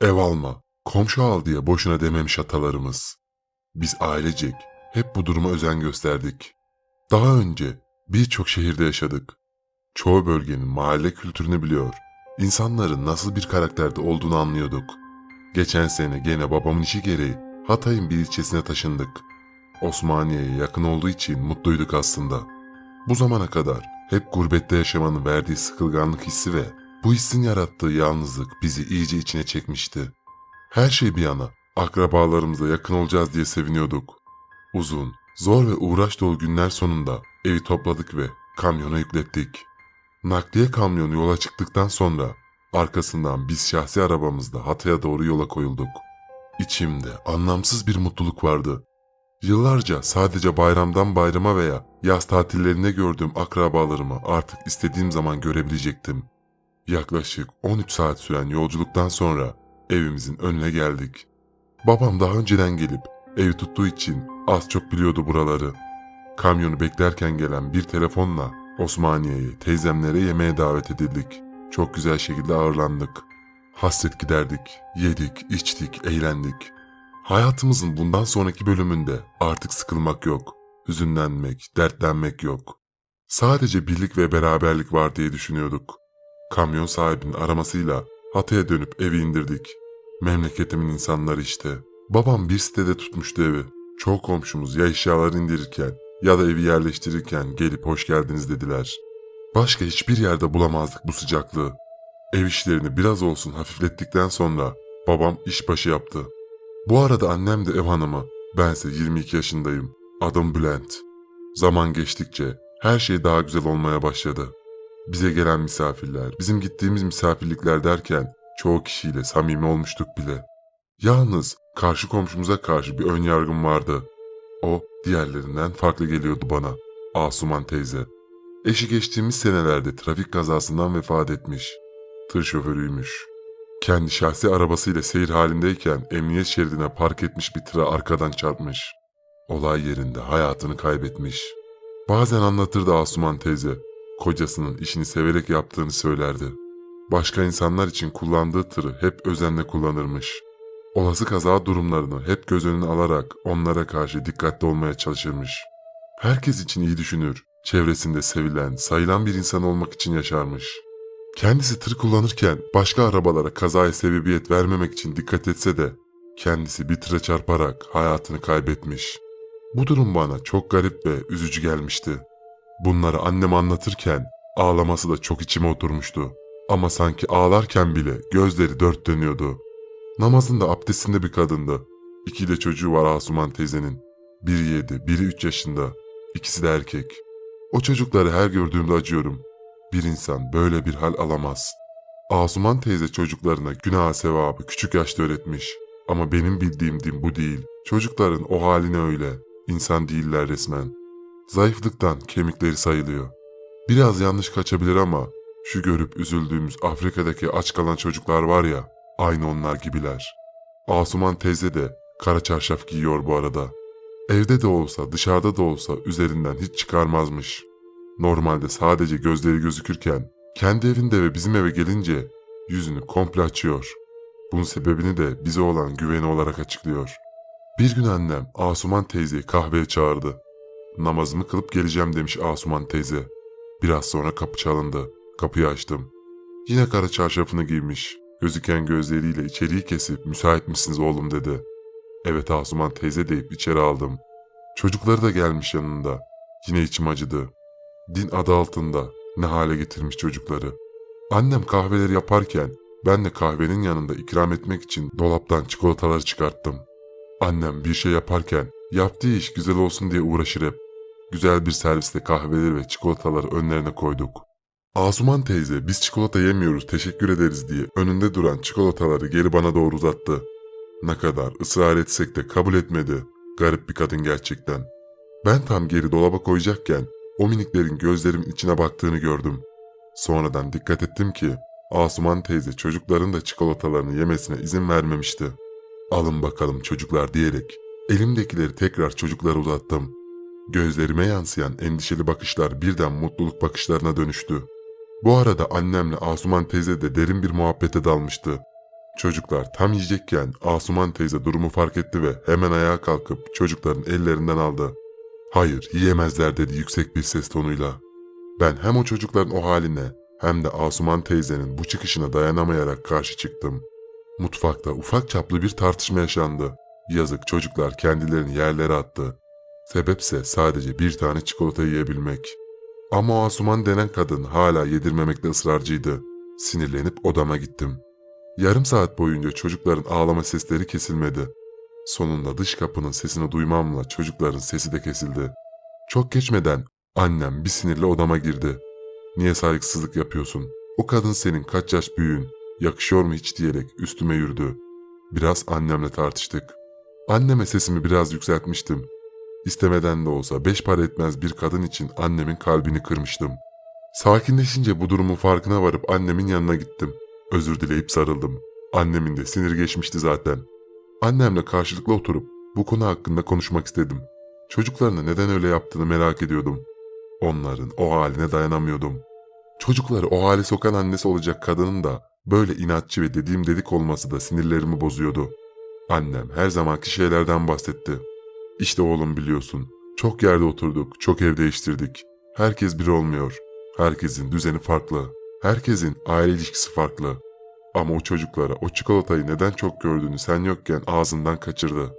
Ev alma, komşu al diye boşuna dememiş atalarımız. Biz ailecek hep bu duruma özen gösterdik. Daha önce birçok şehirde yaşadık. Çoğu bölgenin mahalle kültürünü biliyor. İnsanların nasıl bir karakterde olduğunu anlıyorduk. Geçen sene gene babamın işi gereği Hatay'ın bir ilçesine taşındık. Osmaniye'ye yakın olduğu için mutluyduk aslında. Bu zamana kadar hep gurbette yaşamanın verdiği sıkılganlık hissi ve bu hissin yarattığı yalnızlık bizi iyice içine çekmişti. Her şey bir yana akrabalarımıza yakın olacağız diye seviniyorduk. Uzun, zor ve uğraş dolu günler sonunda evi topladık ve kamyona yüklettik. Nakliye kamyonu yola çıktıktan sonra arkasından biz şahsi arabamızla Hatay'a doğru yola koyulduk. İçimde anlamsız bir mutluluk vardı. Yıllarca sadece bayramdan bayrama veya yaz tatillerinde gördüğüm akrabalarımı artık istediğim zaman görebilecektim. Yaklaşık 13 saat süren yolculuktan sonra evimizin önüne geldik. Babam daha önceden gelip evi tuttuğu için az çok biliyordu buraları. Kamyonu beklerken gelen bir telefonla Osmaniye'ye, teyzemlere yemeğe davet edildik. Çok güzel şekilde ağırlandık. Hasret giderdik, yedik, içtik, eğlendik. Hayatımızın bundan sonraki bölümünde artık sıkılmak yok, hüzünlenmek, dertlenmek yok. Sadece birlik ve beraberlik var diye düşünüyorduk. Kamyon sahibinin aramasıyla Hatay'a dönüp evi indirdik. Memleketimin insanları işte. Babam bir sitede tutmuştu evi. Çoğu komşumuz ya eşyaları indirirken ya da evi yerleştirirken gelip hoş geldiniz dediler. Başka hiçbir yerde bulamazdık bu sıcaklığı. Ev işlerini biraz olsun hafiflettikten sonra babam işbaşı yaptı. Bu arada annem de ev hanımı. Bense 22 yaşındayım. Adım Bülent. Zaman geçtikçe her şey daha güzel olmaya başladı. Bize gelen misafirler, bizim gittiğimiz misafirlikler derken çoğu kişiyle samimi olmuştuk bile. Yalnız karşı komşumuza karşı bir ön yargım vardı. O diğerlerinden farklı geliyordu bana. Asuman teyze. Eşi geçtiğimiz senelerde trafik kazasından vefat etmiş. Tır şoförüymüş. Kendi şahsi arabasıyla seyir halindeyken emniyet şeridine park etmiş bir tıra arkadan çarpmış. Olay yerinde hayatını kaybetmiş. Bazen anlatırdı Asuman teyze. Kocasının işini severek yaptığını söylerdi. Başka insanlar için kullandığı tırı hep özenle kullanırmış. Olası kaza durumlarını hep göz önüne alarak onlara karşı dikkatli olmaya çalışırmış. Herkes için iyi düşünür, çevresinde sevilen, sayılan bir insan olmak için yaşarmış. Kendisi tır kullanırken başka arabalara kazaya sebebiyet vermemek için dikkat etse de kendisi bir tıra çarparak hayatını kaybetmiş. Bu durum bana çok garip ve üzücü gelmişti. Bunları annem anlatırken ağlaması da çok içime oturmuştu. Ama sanki ağlarken bile gözleri dört dönüyordu. Namazında abdestinde bir kadındı. İki de çocuğu var Asuman teyzenin. Biri yedi, biri üç yaşında. İkisi de erkek. O çocukları her gördüğümde acıyorum. Bir insan böyle bir hal alamaz. Asuman teyze çocuklarına günah sevabı küçük yaşta öğretmiş. Ama benim bildiğim din bu değil. Çocukların o haline öyle. İnsan değiller resmen. Zayıflıktan kemikleri sayılıyor. Biraz yanlış kaçabilir ama şu görüp üzüldüğümüz Afrika'daki aç kalan çocuklar var ya, aynı onlar gibiler. Asuman teyze de kara çarşaf giyiyor bu arada. Evde de olsa dışarıda da olsa üzerinden hiç çıkarmazmış. Normalde sadece gözleri gözükürken kendi evinde ve bizim eve gelince yüzünü komple açıyor. Bunun sebebini de bize olan güveni olarak açıklıyor. Bir gün annem Asuman teyzeyi kahveye çağırdı. Namazımı kılıp geleceğim demiş Asuman teyze. Biraz sonra kapı çalındı. Kapıyı açtım. Yine kara çarşafını giymiş. Gözüken gözleriyle içeriği kesip müsait misiniz oğlum dedi. Evet Asuman teyze deyip içeri aldım. Çocukları da gelmiş yanında. Yine içim acıdı. Din adı altında ne hale getirmiş çocukları. Annem kahveleri yaparken ben de kahvenin yanında ikram etmek için dolaptan çikolataları çıkarttım. Annem bir şey yaparken yaptığı iş güzel olsun diye uğraşır hep. Güzel bir servisle kahveleri ve çikolataları önlerine koyduk. Asuman teyze biz çikolata yemiyoruz teşekkür ederiz diye önünde duran çikolataları geri bana doğru uzattı. Ne kadar ısrar etsek de kabul etmedi. Garip bir kadın gerçekten. Ben tam geri dolaba koyacakken o miniklerin gözlerimin içine baktığını gördüm. Sonradan dikkat ettim ki Asuman teyze çocukların da çikolatalarını yemesine izin vermemişti. Alın bakalım çocuklar diyerek elimdekileri tekrar çocuklara uzattım. Gözlerime yansıyan endişeli bakışlar birden mutluluk bakışlarına dönüştü. Bu arada annemle Asuman teyze de derin bir muhabbete dalmıştı. Çocuklar tam yiyecekken Asuman teyze durumu fark etti ve hemen ayağa kalkıp çocukların ellerinden aldı. Hayır yiyemezler dedi yüksek bir ses tonuyla. Ben hem o çocukların o haline hem de Asuman teyzenin bu çıkışına dayanamayarak karşı çıktım. Mutfakta ufak çaplı bir tartışma yaşandı. Yazık çocuklar kendilerini yerlere attı. Sebepse sadece bir tane çikolata yiyebilmek. Ama o Asuman denen kadın hala yedirmemekte ısrarcıydı. Sinirlenip odama gittim. Yarım saat boyunca çocukların ağlama sesleri kesilmedi. Sonunda dış kapının sesini duymamla çocukların sesi de kesildi. Çok geçmeden annem bir sinirle odama girdi. Niye saygısızlık yapıyorsun? O kadın senin kaç yaş büyüğün, yakışıyor mu hiç diyerek üstüme yürüdü. Biraz annemle tartıştık. Anneme sesimi biraz yükseltmiştim. İstemeden de olsa beş para etmez bir kadın için annemin kalbini kırmıştım. Sakinleşince bu durumun farkına varıp annemin yanına gittim. Özür dileyip sarıldım. Annemin de sinir geçmişti zaten. Annemle karşılıklı oturup bu konu hakkında konuşmak istedim. Çocuklarına neden öyle yaptığını merak ediyordum. Onların o haline dayanamıyordum. Çocukları o hale sokan annesi olacak kadının da böyle inatçı ve dediğim dedik olması da sinirlerimi bozuyordu. Annem her zamanki şeylerden bahsetti. İşte oğlum biliyorsun. Çok yerde oturduk, çok ev değiştirdik. Herkes bir olmuyor. Herkesin düzeni farklı. Herkesin aile ilişkisi farklı. Ama o çocuklara o çikolatayı neden çok gördüğünü sen yokken ağzından kaçırdı.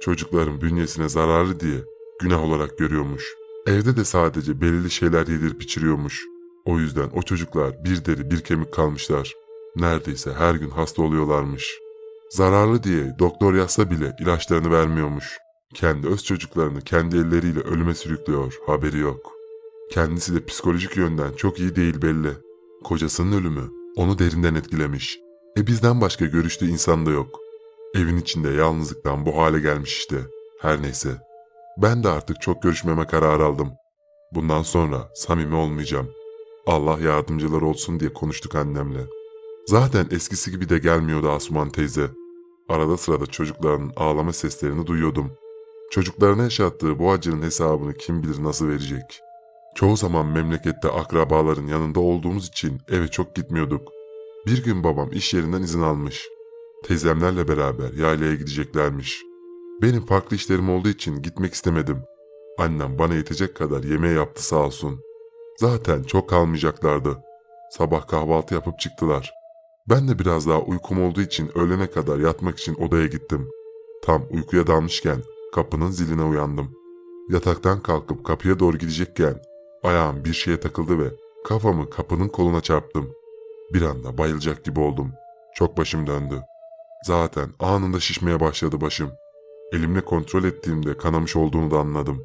Çocukların bünyesine zararlı diye günah olarak görüyormuş. Evde de sadece belirli şeyler yedirip içiriyormuş. O yüzden o çocuklar bir deri bir kemik kalmışlar. Neredeyse her gün hasta oluyorlarmış. Zararlı diye doktor yazsa bile ilaçlarını vermiyormuş. Kendi öz çocuklarını kendi elleriyle ölüme sürüklüyor, haberi yok. Kendisi de psikolojik yönden çok iyi değil belli. Kocasının ölümü onu derinden etkilemiş. E bizden başka görüştüğü insan da yok. Evin içinde yalnızlıktan bu hale gelmiş işte. Her neyse. Ben de artık çok görüşmeme karar aldım. Bundan sonra samimi olmayacağım. Allah yardımcılar olsun diye konuştuk annemle. Zaten eskisi gibi de gelmiyordu Asuman teyze. Arada sırada çocukların ağlama seslerini duyuyordum. Çocuklarına yaşattığı bu acının hesabını kim bilir nasıl verecek. Çoğu zaman memlekette akrabaların yanında olduğumuz için eve çok gitmiyorduk. Bir gün babam iş yerinden izin almış. Teyzemlerle beraber yaylaya gideceklermiş. Benim farklı işlerim olduğu için gitmek istemedim. Annem bana yetecek kadar yemeği yaptı sağ olsun. Zaten çok kalmayacaklardı. Sabah kahvaltı yapıp çıktılar. Ben de biraz daha uykum olduğu için öğlene kadar yatmak için odaya gittim. Tam uykuya dalmışken kapının ziline uyandım. Yataktan kalkıp kapıya doğru gidecekken ayağım bir şeye takıldı ve kafamı kapının koluna çarptım. Bir anda bayılacak gibi oldum. Çok başım döndü. Zaten anında şişmeye başladı başım. Elimle kontrol ettiğimde kanamış olduğunu da anladım.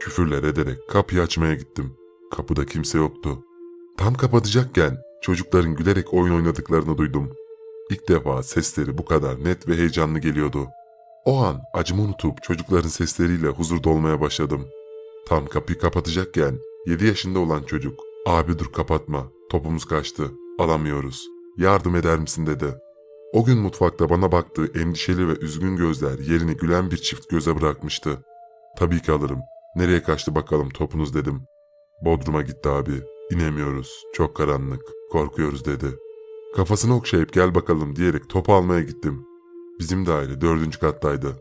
Küfürler ederek kapıyı açmaya gittim. Kapıda kimse yoktu. Tam kapatacakken çocukların gülerek oyun oynadıklarını duydum. İlk defa sesleri bu kadar net ve heyecanlı geliyordu. O an acımı unutup çocukların sesleriyle huzur dolmaya başladım. Tam kapıyı kapatacakken 7 yaşında olan çocuk ''Abi dur kapatma, topumuz kaçtı, alamıyoruz, yardım eder misin?'' dedi. O gün mutfakta bana baktığı endişeli ve üzgün gözler yerini gülen bir çift göze bırakmıştı. ''Tabii ki alırım, nereye kaçtı bakalım topunuz?'' dedim. ''Bodrum'a gitti abi, inemiyoruz, çok karanlık, korkuyoruz.'' dedi. Kafasını okşayıp gel bakalım diyerek topu almaya gittim. Bizim daire dördüncü kattaydı.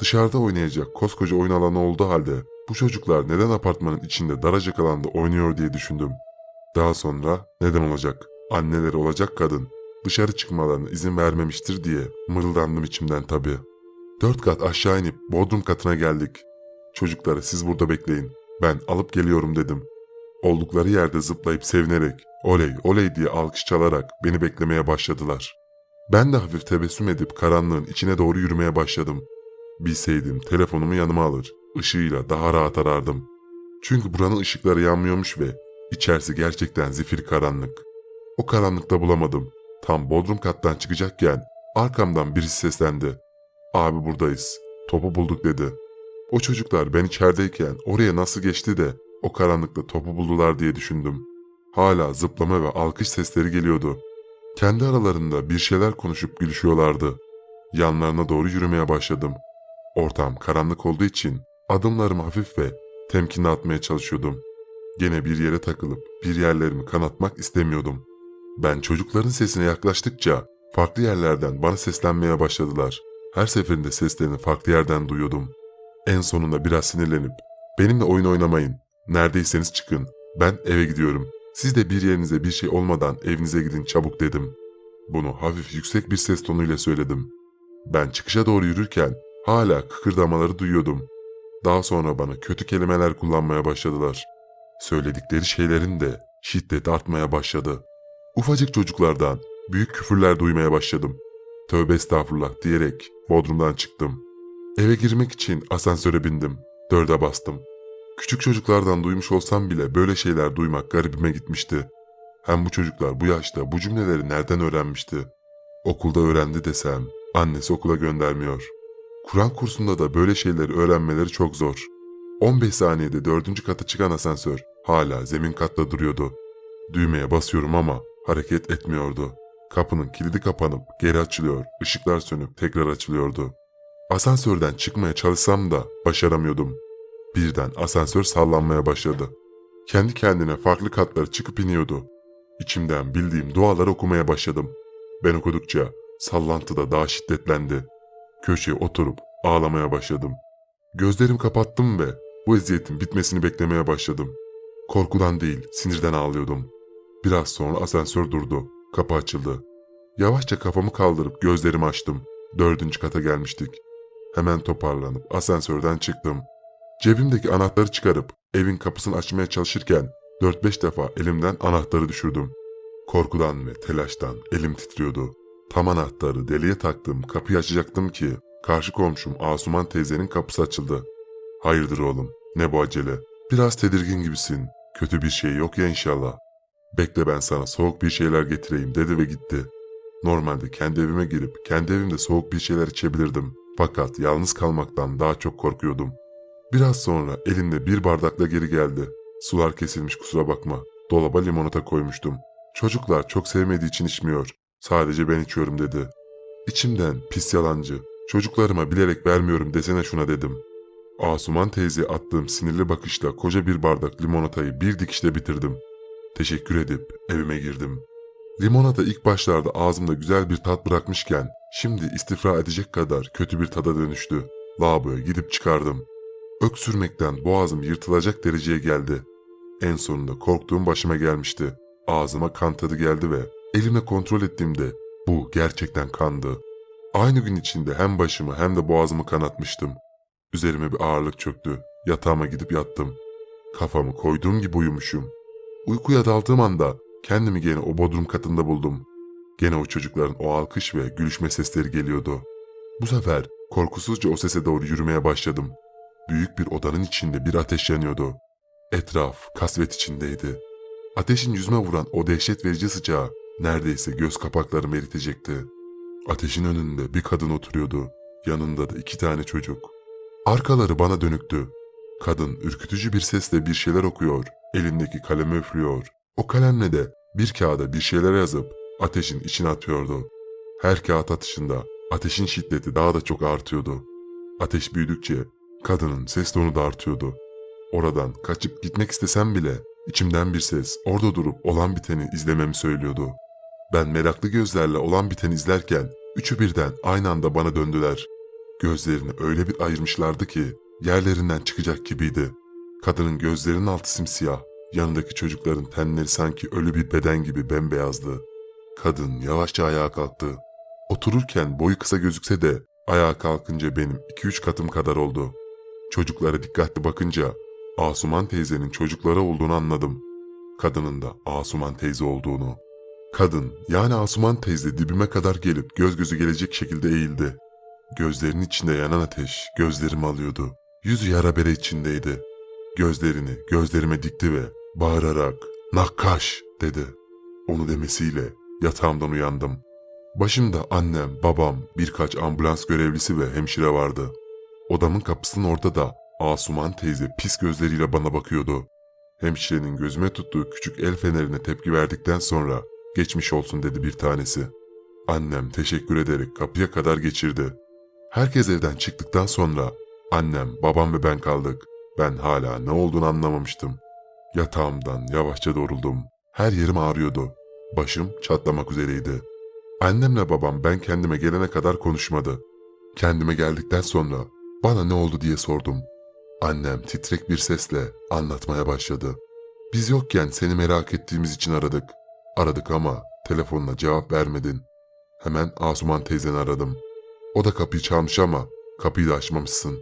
Dışarıda oynayacak koskoca oyun alanı olduğu halde bu çocuklar neden apartmanın içinde daracık alanda oynuyor diye düşündüm. Daha sonra neden olacak? Anneleri olacak kadın dışarı çıkmalarına izin vermemiştir diye mırıldandım içimden tabii. Dört kat aşağı inip bodrum katına geldik. Çocuklara siz burada bekleyin. Ben alıp geliyorum dedim. Oldukları yerde zıplayıp sevinerek oley oley diye alkış çalarak beni beklemeye başladılar. Ben de hafif tebessüm edip karanlığın içine doğru yürümeye başladım. Bilseydim telefonumu yanıma alır, ışığıyla daha rahat arardım. Çünkü buranın ışıkları yanmıyormuş ve içerisi gerçekten zifir karanlık. O karanlıkta bulamadım. Tam bodrum kattan çıkacakken arkamdan birisi seslendi. Abi buradayız. Topu bulduk dedi. O çocuklar ben içerideyken oraya nasıl geçti de o karanlıkta topu buldular diye düşündüm. Hala zıplama ve alkış sesleri geliyordu. Kendi aralarında bir şeyler konuşup gülüşüyorlardı. Yanlarına doğru yürümeye başladım. Ortam karanlık olduğu için adımlarımı hafif ve temkinli atmaya çalışıyordum. Gene bir yere takılıp bir yerlerimi kanatmak istemiyordum. Ben çocukların sesine yaklaştıkça Farklı yerlerden bana seslenmeye başladılar. Her seferinde seslerini farklı yerden duyuyordum. En sonunda biraz sinirlenip benimle oyun oynamayın. Neredeyseniz çıkın. Ben eve gidiyorum. Siz de bir yerinize bir şey olmadan evinize gidin çabuk dedim. Bunu hafif yüksek bir ses tonuyla söyledim. Ben çıkışa doğru yürürken hala kıkırdamaları duyuyordum. Daha sonra bana kötü kelimeler kullanmaya başladılar. Söyledikleri şeylerin de şiddet artmaya başladı. Ufacık çocuklardan büyük küfürler duymaya başladım. Tövbe estağfurullah diyerek bodrumdan çıktım. Eve girmek için asansöre bindim. Dörde bastım. Küçük çocuklardan duymuş olsam bile böyle şeyler duymak garibime gitmişti. Hem bu çocuklar bu yaşta bu cümleleri nereden öğrenmişti? Okulda öğrendi desem annesi okula göndermiyor. Kur'an kursunda da böyle şeyleri öğrenmeleri çok zor. 15 saniyede dördüncü kata çıkan asansör hala zemin katta duruyordu. Düğmeye basıyorum ama hareket etmiyordu. Kapının kilidi kapanıp geri açılıyor, ışıklar sönüp tekrar açılıyordu. Asansörden çıkmaya çalışsam da başaramıyordum. Birden asansör sallanmaya başladı. Kendi kendine farklı katlara çıkıp iniyordu. İçimden bildiğim dualar okumaya başladım. Ben okudukça sallantı da daha şiddetlendi. Köşeye oturup ağlamaya başladım. Gözlerimi kapattım ve bu eziyetin bitmesini beklemeye başladım. Korkudan değil, sinirden ağlıyordum. Biraz sonra asansör durdu. Kapı açıldı. Yavaşça kafamı kaldırıp gözlerimi açtım. Dördüncü kata gelmiştik. Hemen toparlanıp asansörden çıktım. Cebimdeki anahtarı çıkarıp evin kapısını açmaya çalışırken 4-5 defa elimden anahtarı düşürdüm. Korkudan ve telaştan elim titriyordu. Tam anahtarı deliğe taktım kapıyı açacaktım ki karşı komşum Asuman teyzenin kapısı açıldı. Hayırdır oğlum ne bu acele? Biraz tedirgin gibisin. Kötü bir şey yok ya inşallah. Bekle ben sana soğuk bir şeyler getireyim dedi ve gitti. Normalde kendi evime girip kendi evimde soğuk bir şeyler içebilirdim. Fakat yalnız kalmaktan daha çok korkuyordum. Biraz sonra elinde bir bardakla geri geldi. Sular kesilmiş kusura bakma. Dolaba limonata koymuştum. Çocuklar çok sevmediği için içmiyor. Sadece ben içiyorum dedi. İçimden pis yalancı. Çocuklarıma bilerek vermiyorum desene şuna dedim. Asuman teyze attığım sinirli bakışla koca bir bardak limonatayı bir dikişte bitirdim. Teşekkür edip evime girdim. Limonata ilk başlarda ağzımda güzel bir tat bırakmışken şimdi istifra edecek kadar kötü bir tada dönüştü. Lavaboya gidip çıkardım. Öksürmekten boğazım yırtılacak dereceye geldi. En sonunda korktuğum başıma gelmişti. Ağzıma kan tadı geldi ve elimle kontrol ettiğimde bu gerçekten kandı. Aynı gün içinde hem başımı hem de boğazımı kanatmıştım. Üzerime bir ağırlık çöktü. Yatağıma gidip yattım. Kafamı koyduğum gibi uyumuşum. Uykuya daldığım anda kendimi gene o bodrum katında buldum. Gene o çocukların o alkış ve gülüşme sesleri geliyordu. Bu sefer korkusuzca o sese doğru yürümeye başladım. Büyük bir odanın içinde bir ateş yanıyordu. Etraf kasvet içindeydi. Ateşin yüzüme vuran o dehşet verici sıcağı neredeyse göz kapaklarımı eritecekti. Ateşin önünde bir kadın oturuyordu. Yanında da iki tane çocuk. Arkaları bana dönüktü. Kadın ürkütücü bir sesle bir şeyler okuyor. Elindeki kalemi üflüyor. O kalemle de bir kağıda bir şeyler yazıp ateşin içine atıyordu. Her kağıt atışında ateşin şiddeti daha da çok artıyordu. Ateş büyüdükçe kadının ses tonu da artıyordu. Oradan kaçıp gitmek istesem bile içimden bir ses orada durup olan biteni izlememi söylüyordu. Ben meraklı gözlerle olan biteni izlerken üçü birden aynı anda bana döndüler. Gözlerini öyle bir ayırmışlardı ki yerlerinden çıkacak gibiydi. Kadının gözlerinin altı simsiyah, yanındaki çocukların tenleri sanki ölü bir beden gibi bembeyazdı. Kadın yavaşça ayağa kalktı. Otururken boyu kısa gözükse de ayağa kalkınca benim iki üç katım kadar oldu. Çocuklara dikkatli bakınca Asuman teyzenin çocukları olduğunu anladım. Kadının da Asuman teyze olduğunu. Kadın yani Asuman teyze dibime kadar gelip göz gözü gelecek şekilde eğildi. Gözlerinin içinde yanan ateş gözlerimi alıyordu. Yüzü yara bere içindeydi. Gözlerini gözlerime dikti ve bağırarak nakkaş dedi. Onu demesiyle yatağımdan uyandım. Başımda annem, babam, birkaç ambulans görevlisi ve hemşire vardı. Odamın kapısının orada da Asuman teyze pis gözleriyle bana bakıyordu. Hemşirenin gözüme tuttuğu küçük el fenerine tepki verdikten sonra geçmiş olsun dedi bir tanesi. Annem teşekkür ederek kapıya kadar geçirdi. Herkes evden çıktıktan sonra annem, babam ve ben kaldık. Ben hala ne olduğunu anlamamıştım. Yatağımdan yavaşça doğruldum. Her yerim ağrıyordu. Başım çatlamak üzereydi. Annemle babam ben kendime gelene kadar konuşmadı. Kendime geldikten sonra bana ne oldu diye sordum. Annem titrek bir sesle anlatmaya başladı. Biz yokken seni merak ettiğimiz için aradık. Aradık ama telefonuna cevap vermedin. Hemen Asuman teyzeni aradım. O da kapıyı çalmış ama kapıyı da açmamışsın.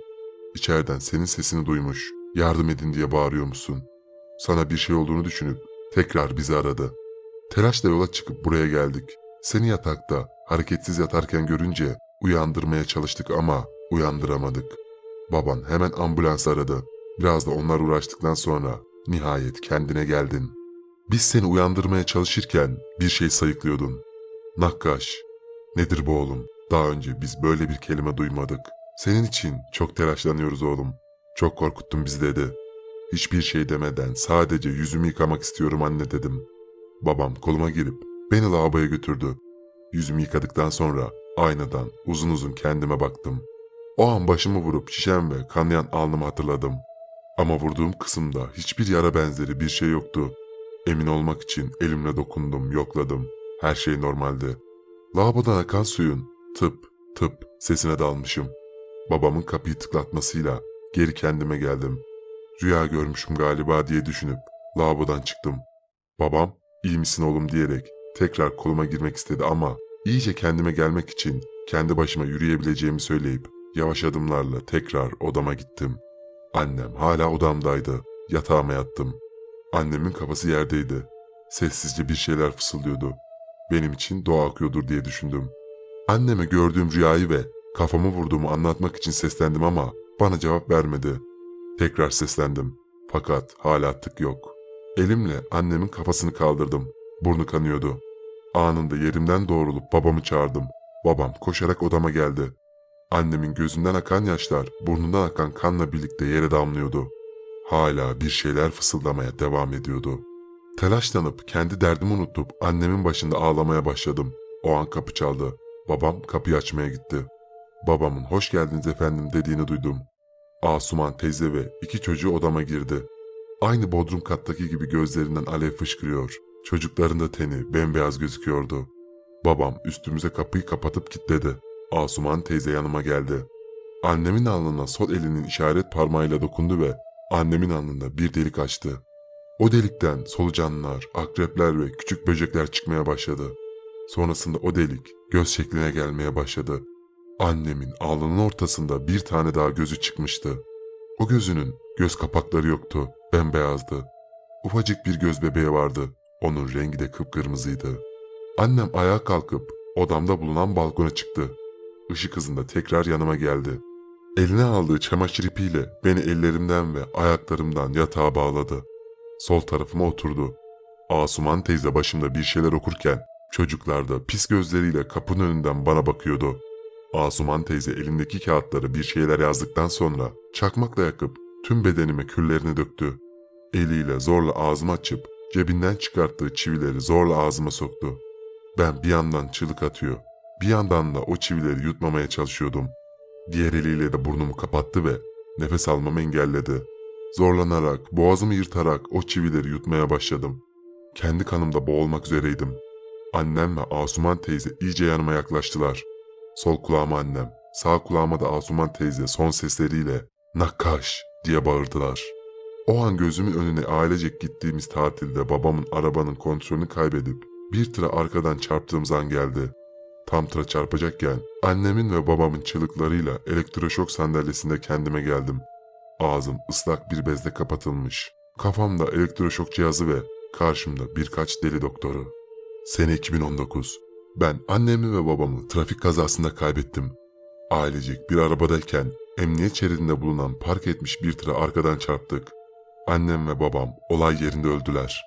İçeriden senin sesini duymuş. Yardım edin diye bağırıyormuşsun. Sana bir şey olduğunu düşünüp tekrar bizi aradı. Telaşla yola çıkıp buraya geldik. Seni yatakta hareketsiz yatarken görünce uyandırmaya çalıştık ama uyandıramadık. Baban hemen ambulans aradı. Biraz da onlar uğraştıktan sonra nihayet kendine geldin. Biz seni uyandırmaya çalışırken bir şey sayıklıyordun. Nakkaş. Nedir bu oğlum? Daha önce biz böyle bir kelime duymadık. Senin için çok telaşlanıyoruz oğlum. Çok korkuttun bizi dedi. Hiçbir şey demeden sadece yüzümü yıkamak istiyorum anne dedim. Babam koluma girip beni lavaboya götürdü. Yüzümü yıkadıktan sonra aynadan uzun uzun kendime baktım. O an başımı vurup şişen ve kanayan alnımı hatırladım. Ama vurduğum kısımda hiçbir yara benzeri bir şey yoktu. Emin olmak için elimle dokundum, yokladım. Her şey normaldi. Lavabodan akan suyun tıp tıp sesine dalmışım. Babamın kapıyı tıklatmasıyla geri kendime geldim. Rüya görmüşüm galiba diye düşünüp lavabodan çıktım. Babam iyi misin oğlum diyerek tekrar koluma girmek istedi ama iyice kendime gelmek için kendi başıma yürüyebileceğimi söyleyip yavaş adımlarla tekrar odama gittim. Annem hala odamdaydı. Yatağıma yattım. Annemin kafası yerdeydi. Sessizce bir şeyler fısıldıyordu. Benim için doğa akıyordur diye düşündüm. Anneme gördüğüm rüyayı ve kafamı vurduğumu anlatmak için seslendim ama bana cevap vermedi. Tekrar seslendim. Fakat hala tık yok. Elimle annemin kafasını kaldırdım. Burnu kanıyordu. Anında yerimden doğrulup babamı çağırdım. Babam koşarak odama geldi. Annemin gözünden akan yaşlar burnundan akan kanla birlikte yere damlıyordu. Hala bir şeyler fısıldamaya devam ediyordu. Telaşlanıp kendi derdimi unutup annemin başında ağlamaya başladım. O an kapı çaldı. Babam kapıyı açmaya gitti. Babamın hoş geldiniz efendim dediğini duydum. Asuman teyze ve iki çocuğu odama girdi. Aynı bodrum kattaki gibi gözlerinden alev fışkırıyor. Çocukların da teni bembeyaz gözüküyordu. Babam üstümüze kapıyı kapatıp kilitledi. Asuman teyze yanıma geldi. Annemin alnına sol elinin işaret parmağıyla dokundu ve annemin alnında bir delik açtı. O delikten solucanlar, akrepler ve küçük böcekler çıkmaya başladı. Sonrasında o delik göz şekline gelmeye başladı. Annemin alnının ortasında bir tane daha gözü çıkmıştı. O gözünün göz kapakları yoktu, bembeyazdı. Ufacık bir göz bebeği vardı. Onun rengi de kıpkırmızıydı. Annem ayağa kalkıp odamda bulunan balkona çıktı. Işık hızında tekrar yanıma geldi. Eline aldığı çamaşır ipiyle beni ellerimden ve ayaklarımdan yatağa bağladı. Sol tarafıma oturdu. Asuman teyze başımda bir şeyler okurken çocuklar da pis gözleriyle kapının önünden bana bakıyordu. Asuman teyze elindeki kağıtları bir şeyler yazdıktan sonra çakmakla yakıp tüm bedenime küllerini döktü. Eliyle zorla ağzımı açıp cebinden çıkarttığı çivileri zorla ağzıma soktu. Ben bir yandan çığlık atıyor, bir yandan da o çivileri yutmamaya çalışıyordum. Diğer eliyle de burnumu kapattı ve nefes almamı engelledi. Zorlanarak, boğazımı yırtarak o çivileri yutmaya başladım. Kendi kanımda boğulmak üzereydim. Annem ve Asuman teyze iyice yanıma yaklaştılar. Sol kulağıma annem, sağ kulağıma da Asuman teyze son sesleriyle "Nakkaş!" diye bağırdılar. O an gözümün önüne ailecek gittiğimiz tatilde babamın arabanın kontrolünü kaybedip bir tıra arkadan çarptığımız an geldi. Tam tıra çarpacakken annemin ve babamın çığlıklarıyla elektroşok sandalyesinde kendime geldim. Ağzım ıslak bir bezle kapatılmış. Kafamda elektroşok cihazı ve karşımda birkaç deli doktoru. Sene 2019. Ben annemi ve babamı trafik kazasında kaybettim. Ailecek bir arabadayken emniyet şeridinde bulunan park etmiş bir tıra arkadan çarptık. Annem ve babam olay yerinde öldüler.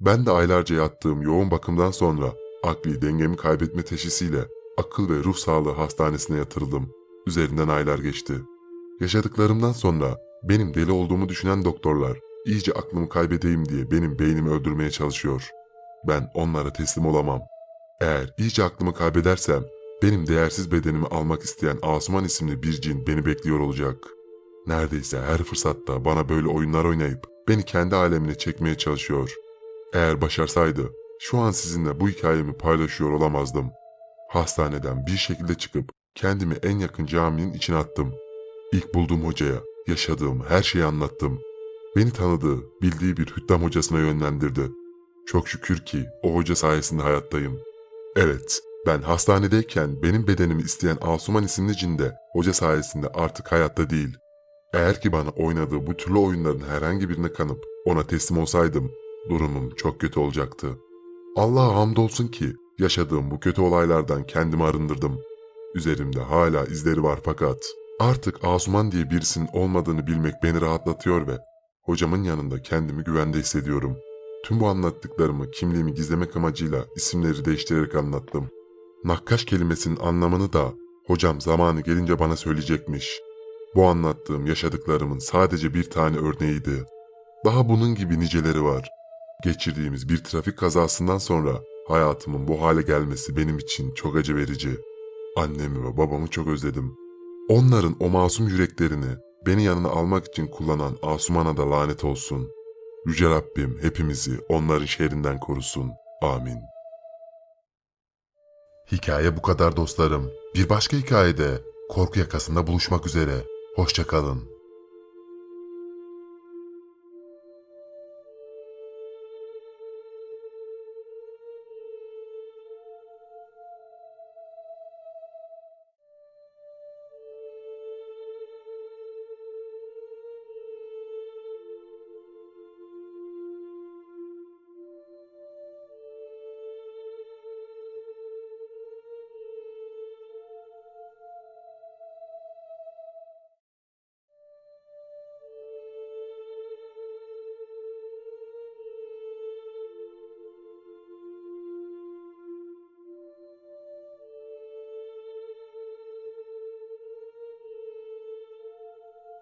Ben de aylarca yattığım yoğun bakımdan sonra akli dengemi kaybetme teşhisiyle akıl ve ruh sağlığı hastanesine yatırıldım. Üzerinden aylar geçti. Yaşadıklarımdan sonra benim deli olduğumu düşünen doktorlar iyice aklımı kaybedeyim diye benim beynimi öldürmeye çalışıyor. Ben onlara teslim olamam. Eğer iyice aklımı kaybedersem benim değersiz bedenimi almak isteyen Asuman isimli bir cin beni bekliyor olacak. Neredeyse her fırsatta bana böyle oyunlar oynayıp beni kendi alemine çekmeye çalışıyor. Eğer başarsaydı şu an sizinle bu hikayemi paylaşıyor olamazdım. Hastaneden bir şekilde çıkıp kendimi en yakın caminin içine attım. İlk bulduğum hocaya yaşadığım her şeyi anlattım. Beni tanıdığı, bildiği bir hüddam hocasına yönlendirdi. Çok şükür ki o hoca sayesinde hayattayım. Evet, ben hastanedeyken benim bedenimi isteyen Asuman isimli cin de hoca sayesinde artık hayatta değil. Eğer ki bana oynadığı bu türlü oyunların herhangi birine kanıp ona teslim olsaydım durumum çok kötü olacaktı. Allah'a hamdolsun ki yaşadığım bu kötü olaylardan kendimi arındırdım. Üzerimde hala izleri var fakat artık Asuman diye birisinin olmadığını bilmek beni rahatlatıyor ve hocamın yanında kendimi güvende hissediyorum. Tüm bu anlattıklarımı kimliğimi gizlemek amacıyla isimleri değiştirerek anlattım. Nakkaş kelimesinin anlamını da hocam zamanı gelince bana söyleyecekmiş. Bu anlattığım yaşadıklarımın sadece bir tane örneğiydi. Daha bunun gibi niceleri var. Geçirdiğimiz bir trafik kazasından sonra hayatımın bu hale gelmesi benim için çok acı verici. Annemi ve babamı çok özledim. Onların o masum yüreklerini beni yanına almak için kullanan Asuman'a da lanet olsun. Yüce Rabbim hepimizi onların şerrinden korusun. Amin. Hikaye bu kadar dostlarım. Bir başka hikayede korku yakasında buluşmak üzere. Hoşçakalın.